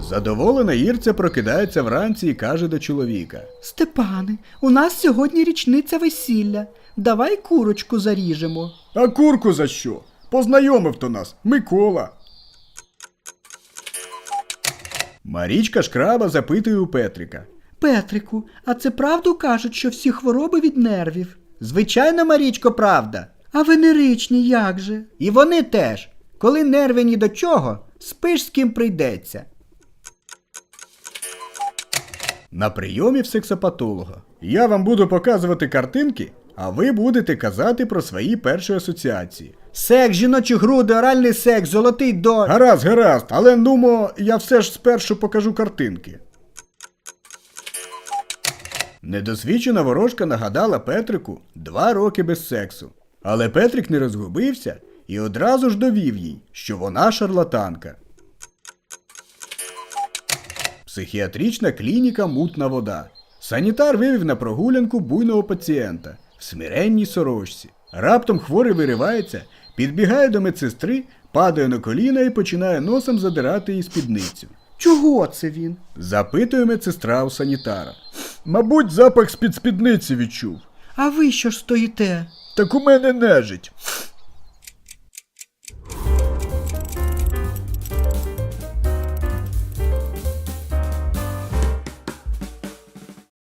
Задоволена Ірця прокидається вранці і каже до чоловіка. Степане, у нас сьогодні річниця весілля. Давай курочку заріжемо. А курку за що? Познайомив то нас Микола. Марічка Шкраба запитує у Петрика. Петрику, а це правду кажуть, що всі хвороби від нервів? Звичайно, Марічко, правда. А венеричні як же? І вони теж. Коли нерви ні до чого, спиш з ким прийдеться. На прийомі в сексопатолога. Я вам буду показувати картинки, а ви будете казати про свої перші асоціації. Секс, жіночі груди, оральний секс, золотий до. Гаразд, гаразд, але нумо, я все ж спершу покажу картинки. Недосвідчена ворожка нагадала Петрику два роки без сексу. Але Петрик не розгубився і одразу ж довів їй, що вона шарлатанка. Психіатрична клініка Мутна вода. Санітар вивів на прогулянку буйного пацієнта в смиренній сорочці. Раптом хворий виривається, підбігає до медсестри, падає на коліна і починає носом задирати її спідницю. Чого це він? Запитує медсестра у санітара. Мабуть, запах з-під спідниці відчув. А ви що ж стоїте? Так у мене нежить.